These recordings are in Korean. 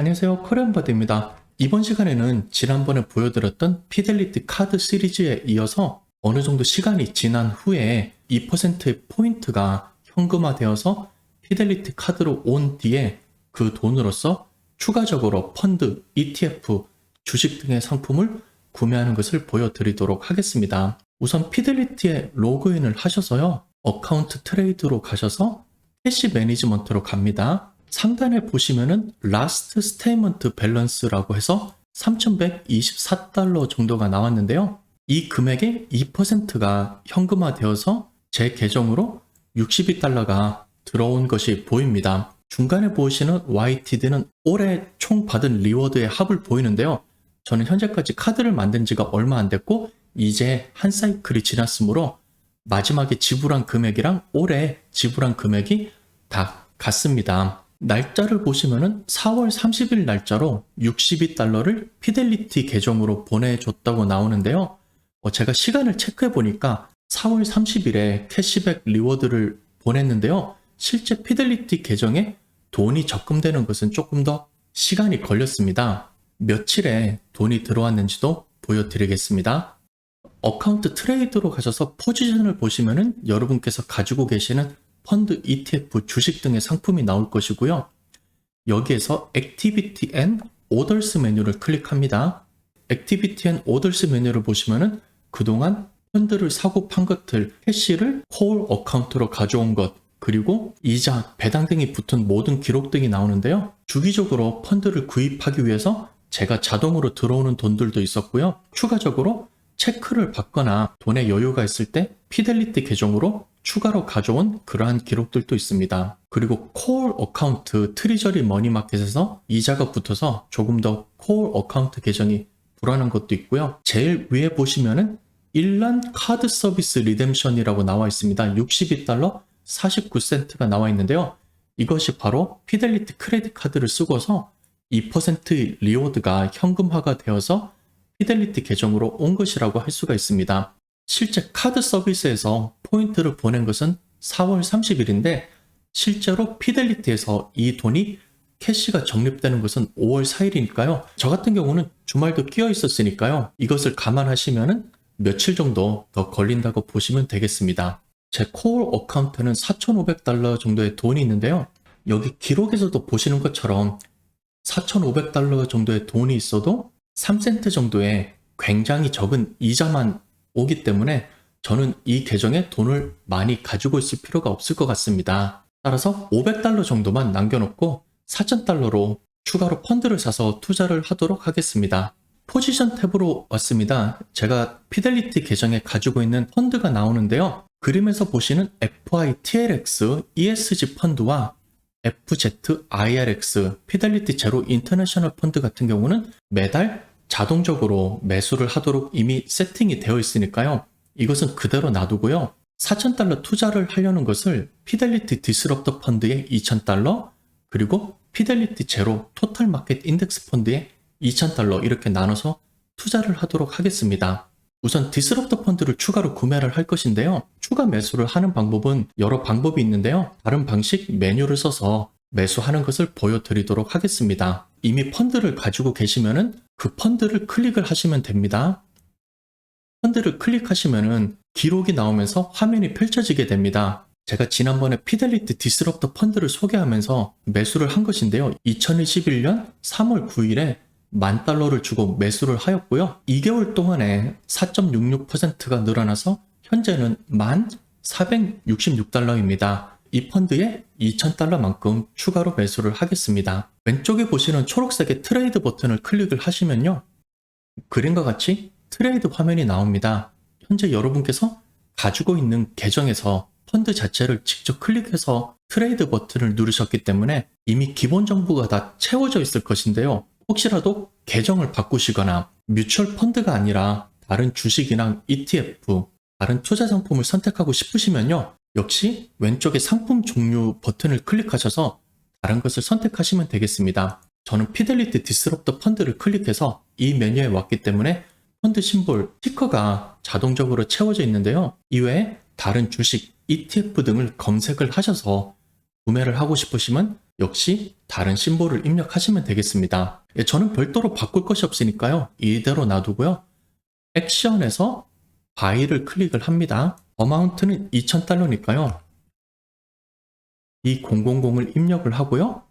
안녕하세요. 코리안버드입니다. 이번 시간에는 지난번에 보여드렸던 피델리티 카드 시리즈에 이어서 어느 정도 시간이 지난 후에 2%의 포인트가 현금화되어서 피델리티 카드로 온 뒤에 그 돈으로서 추가적으로 펀드, ETF, 주식 등의 상품을 구매하는 것을 보여드리도록 하겠습니다. 우선 피델리티에 로그인을 하셔서요. 어카운트 트레이드로 가셔서 캐시 매니지먼트로 갑니다. 상단에 보시면은 라스트 스테이먼트 밸런스라고 해서 3,124달러 정도가 나왔는데요. 이 금액의 2%가 현금화되어서 제 계정으로 62달러가 들어온 것이 보입니다. 중간에 보시는 YTD는 올해 총 받은 리워드의 합을 보이는데요. 저는 현재까지 카드를 만든 지가 얼마 안 됐고 이제 한 사이클이 지났으므로 마지막에 지불한 금액이랑 올해 지불한 금액이 다 같습니다. 날짜를 보시면은 4월 30일 날짜로 62달러를 피델리티 계정으로 보내줬다고 나오는데요. 어, 제가 시간을 체크해 보니까 4월 30일에 캐시백 리워드를 보냈는데요. 실제 피델리티 계정에 돈이 적금되는 것은 조금 더 시간이 걸렸습니다. 며칠에 돈이 들어왔는지도 보여드리겠습니다. 어카운트 트레이드로 가셔서 포지션을 보시면은 여러분께서 가지고 계시는 펀드, ETF, 주식 등의 상품이 나올 것이고요. 여기에서 Activity and Orders 메뉴를 클릭합니다. Activity and Orders 메뉴를 보시면은 그동안 펀드를 사고 판 것들, 캐시를 콜 어카운트로 가져온 것, 그리고 이자, 배당 등이 붙은 모든 기록 등이 나오는데요. 주기적으로 펀드를 구입하기 위해서 제가 자동으로 들어오는 돈들도 있었고요. 추가적으로 체크를 받거나 돈에 여유가 있을 때 피델리티 계정으로 추가로 가져온 그러한 기록들도 있습니다. 그리고 콜 어카운트 트리저리 머니마켓에서 이자가 붙어서 조금 더 콜 어카운트 계정이 불안한 것도 있고요. 제일 위에 보시면은 일란 카드 서비스 리뎀션이라고 나와 있습니다. 62달러 49센트가 나와 있는데요. 이것이 바로 피델리티 크레딧 카드를 쓰고서 2%의 리워드가 현금화가 되어서 피델리티 계정으로 온 것이라고 할 수가 있습니다. 실제 카드 서비스에서 포인트를 보낸 것은 4월 30일인데 실제로 피델리티에서 이 돈이 캐시가 적립되는 것은 5월 4일이니까요. 저 같은 경우는 주말도 끼어 있었으니까요. 이것을 감안하시면은 며칠 정도 더 걸린다고 보시면 되겠습니다. 제콜 어카운트는 4,500달러 정도의 돈이 있는데요. 여기 기록에서도 보시는 것처럼 4,500달러 정도의 돈이 있어도 3센트 정도의 굉장히 적은 이자만 오기 때문에 저는 이 계정에 돈을 많이 가지고 있을 필요가 없을 것 같습니다. 따라서 500달러 정도만 남겨놓고 4,000달러로 추가로 펀드를 사서 투자를 하도록 하겠습니다. 포지션 탭으로 왔습니다. 제가 피델리티 계정에 가지고 있는 펀드가 나오는데요. 그림에서 보시는 FITLX ESG 펀드와 FZIRX 피델리티 제로 인터내셔널 펀드 같은 경우는 매달 자동적으로 매수를 하도록 이미 세팅이 되어 있으니까요. 이것은 그대로 놔두고요. 4,000달러 투자를 하려는 것을 피델리티 디스럽터 펀드에 2,000달러, 그리고 피델리티 제로 토탈 마켓 인덱스 펀드에 2,000달러 이렇게 나눠서 투자를 하도록 하겠습니다. 우선 디스럽터 펀드를 추가로 구매를 할 것인데요. 추가 매수를 하는 방법은 여러 방법이 있는데요. 다른 방식 메뉴를 써서 매수하는 것을 보여드리도록 하겠습니다. 이미 펀드를 가지고 계시면은 그 펀드를 클릭을 하시면 됩니다. 펀드를 클릭하시면은 기록이 나오면서 화면이 펼쳐지게 됩니다. 제가 지난번에 피델리티 디스럽터 펀드를 소개하면서 매수를 한 것인데요. 2021년 3월 9일에 만 달러를 주고 매수를 하였고요. 2개월 동안에 4.66%가 늘어나서 현재는 만 466달러입니다. 이 펀드에 2,000달러만큼 추가로 매수를 하겠습니다. 왼쪽에 보시는 초록색의 트레이드 버튼을 클릭을 하시면요. 그림과 같이 트레이드 화면이 나옵니다. 현재 여러분께서 가지고 있는 계정에서 펀드 자체를 직접 클릭해서 트레이드 버튼을 누르셨기 때문에 이미 기본 정보가 다 채워져 있을 것인데요. 혹시라도 계정을 바꾸시거나 뮤추얼 펀드가 아니라 다른 주식이나 ETF, 다른 투자 상품을 선택하고 싶으시면요. 역시 왼쪽에 상품 종류 버튼을 클릭하셔서 다른 것을 선택하시면 되겠습니다. 저는 피델리티 디스럽터 펀드를 클릭해서 이 메뉴에 왔기 때문에 펀드 심볼, 스티커가 자동적으로 채워져 있는데요. 이외에 다른 주식, ETF 등을 검색을 하셔서 구매를 하고 싶으시면 역시 다른 심볼을 입력하시면 되겠습니다. 예, 저는 별도로 바꿀 것이 없으니까요. 이대로 놔두고요. 액션에서 바이를 클릭을 합니다. 어마운트는 2,000달러니까요. 이 000을 입력을 하고요.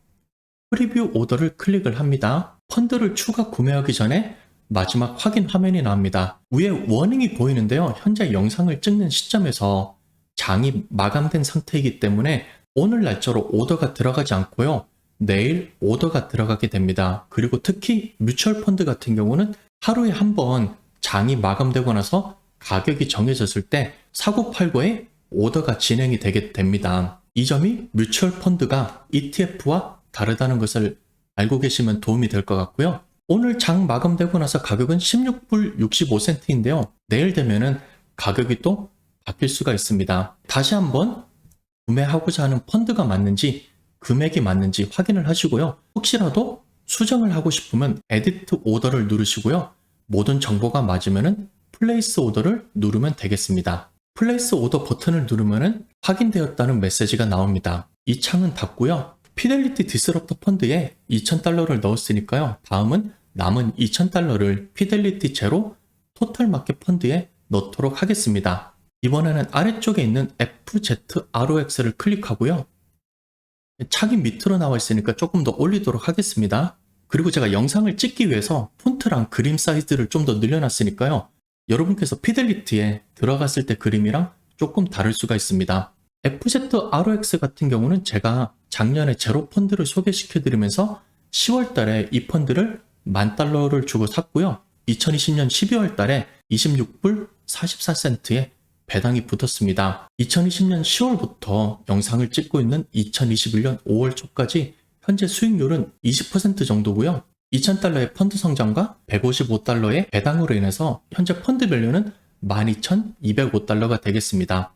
프리뷰 오더를 클릭을 합니다. 펀드를 추가 구매하기 전에 마지막 확인 화면이 나옵니다. 위에 워닝이 보이는데요. 현재 영상을 찍는 시점에서 장이 마감된 상태이기 때문에 오늘 날짜로 오더가 들어가지 않고요. 내일 오더가 들어가게 됩니다. 그리고 특히 뮤추얼 펀드 같은 경우는 하루에 한 번 장이 마감되고 나서 가격이 정해졌을 때 사고팔고에 오더가 진행이 되게 됩니다. 이 점이 뮤추얼 펀드가 ETF와 다르다는 것을 알고 계시면 도움이 될 것 같고요. 오늘 장 마감되고 나서 가격은 16불 65센트인데요. 내일 되면은 가격이 또 바뀔 수가 있습니다. 다시 한번 구매하고자 하는 펀드가 맞는지 금액이 맞는지 확인을 하시고요. 혹시라도 수정을 하고 싶으면 에디트 오더를 누르시고요. 모든 정보가 맞으면은 플레이스 오더를 누르면 되겠습니다. 플레이스 오더 버튼을 누르면은 확인되었다는 메시지가 나옵니다. 이 창은 닫고요. 피델리티 디스럽터 펀드에 2,000달러를 넣었으니까요. 다음은 남은 2,000달러를 피델리티 제로 토탈 마켓 펀드에 넣도록 하겠습니다. 이번에는 아래쪽에 있는 FZROX를 클릭하고요. 창이 밑으로 나와 있으니까 조금 더 올리도록 하겠습니다. 그리고 제가 영상을 찍기 위해서 폰트랑 그림 사이즈를 좀 더 늘려놨으니까요. 여러분께서 피델리티에 들어갔을 때 그림이랑 조금 다를 수가 있습니다. FZROX 같은 경우는 제가 작년에 제로 펀드를 소개시켜 드리면서 10월 달에 이 펀드를 만 달러를 주고 샀고요. 2020년 12월 달에 26불 44센트에 배당이 붙었습니다. 2020년 10월부터 영상을 찍고 있는 2021년 5월 초까지 현재 수익률은 20% 정도고요. 2,000달러의 펀드 성장과 155달러의 배당으로 인해서 현재 펀드 밸류는 12,205달러가 되겠습니다.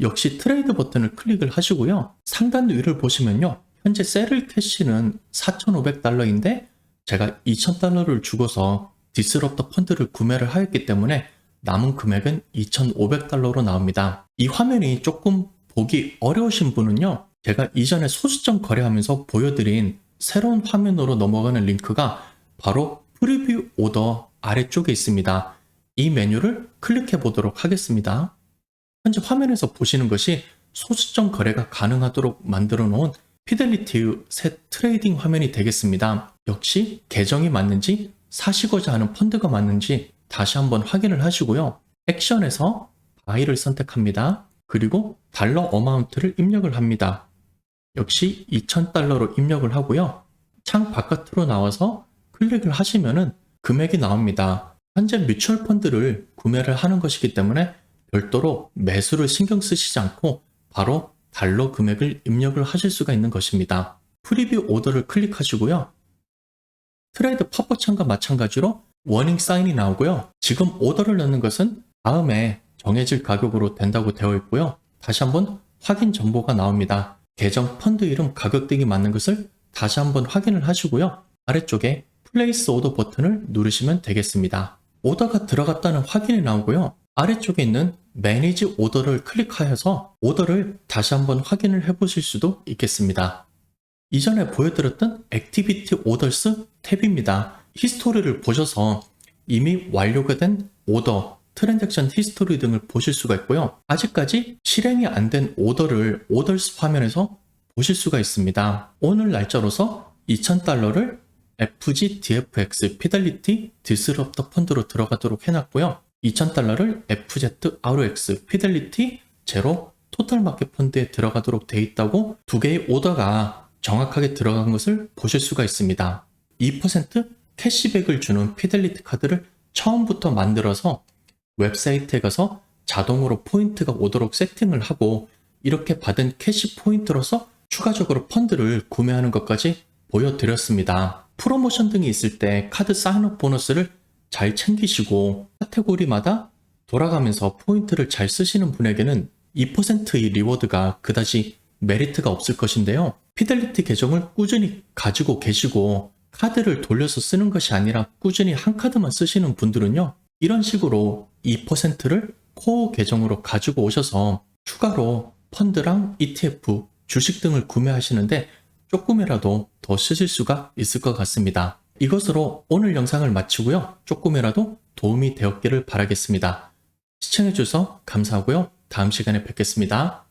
역시 트레이드 버튼을 클릭을 하시고요. 상단 위를 보시면요. 현재 세를 캐시는 4,500달러인데 제가 2,000달러를 주고서 디스럽터 펀드를 구매를 하였기 때문에 남은 금액은 2,500달러로 나옵니다. 이 화면이 조금 보기 어려우신 분은요. 제가 이전에 소수점 거래하면서 보여드린 새로운 화면으로 넘어가는 링크가 바로 프리뷰 오더 아래쪽에 있습니다. 이 메뉴를 클릭해 보도록 하겠습니다. 현재 화면에서 보시는 것이 소수점 거래가 가능하도록 만들어 놓은 피델리티의 새 트레이딩 화면이 되겠습니다. 역시 계정이 맞는지 사시고자 하는 펀드가 맞는지 다시 한번 확인을 하시고요. 액션에서 바이를 선택합니다. 그리고 달러 어마운트를 입력을 합니다. 역시 2,000달러로 입력을 하고요. 창 바깥으로 나와서 클릭을 하시면은 금액이 나옵니다. 현재 뮤추얼 펀드를 구매를 하는 것이기 때문에 별도로 매수를 신경 쓰시지 않고 바로 달러 금액을 입력을 하실 수가 있는 것입니다. 프리뷰 오더를 클릭하시고요. 트레이드 팝업 창과 마찬가지로 워닝 사인이 나오고요. 지금 오더를 넣는 것은 다음에 정해질 가격으로 된다고 되어 있고요. 다시 한번 확인 정보가 나옵니다. 계정 펀드 이름 가격대기 맞는 것을 다시 한번 확인을 하시고요. 아래쪽에 플레이스 오더 버튼을 누르시면 되겠습니다. 오더가 들어갔다는 확인이 나오고요. 아래쪽에 있는 매니지 오더를 클릭하여서 오더를 다시 한번 확인을 해 보실 수도 있겠습니다. 이전에 보여드렸던 액티비티 오더스 탭입니다. 히스토리를 보셔서 이미 완료가 된 오더, 트랜잭션 히스토리 등을 보실 수가 있고요. 아직까지 실행이 안 된 오더를 오더스 화면에서 보실 수가 있습니다. 오늘 날짜로서 2,000달러를 FGDFX 피델리티 디스럽터 펀드로 들어가도록 해놨고요. 2,000달러를 FZROX 피델리티 제로 토탈 마켓 펀드에 들어가도록 돼 있다고 두 개의 오더가 정확하게 들어간 것을 보실 수가 있습니다. 2% 캐시백을 주는 피델리티 카드를 처음부터 만들어서 웹사이트에 가서 자동으로 포인트가 오도록 세팅을 하고 이렇게 받은 캐시 포인트로서 추가적으로 펀드를 구매하는 것까지 보여드렸습니다. 프로모션 등이 있을 때 카드 사인업 보너스를 잘 챙기시고 카테고리마다 돌아가면서 포인트를 잘 쓰시는 분에게는 2%의 리워드가 그다지 메리트가 없을 것인데요. 피델리티 계정을 꾸준히 가지고 계시고 카드를 돌려서 쓰는 것이 아니라 꾸준히 한 카드만 쓰시는 분들은요. 이런 식으로 2%를 코어 계정으로 가지고 오셔서 추가로 펀드랑 ETF, 주식 등을 구매하시는데 조금이라도 더 쓰실 수가 있을 것 같습니다. 이것으로 오늘 영상을 마치고요. 조금이라도 도움이 되었기를 바라겠습니다. 시청해주셔서 감사하고요. 다음 시간에 뵙겠습니다.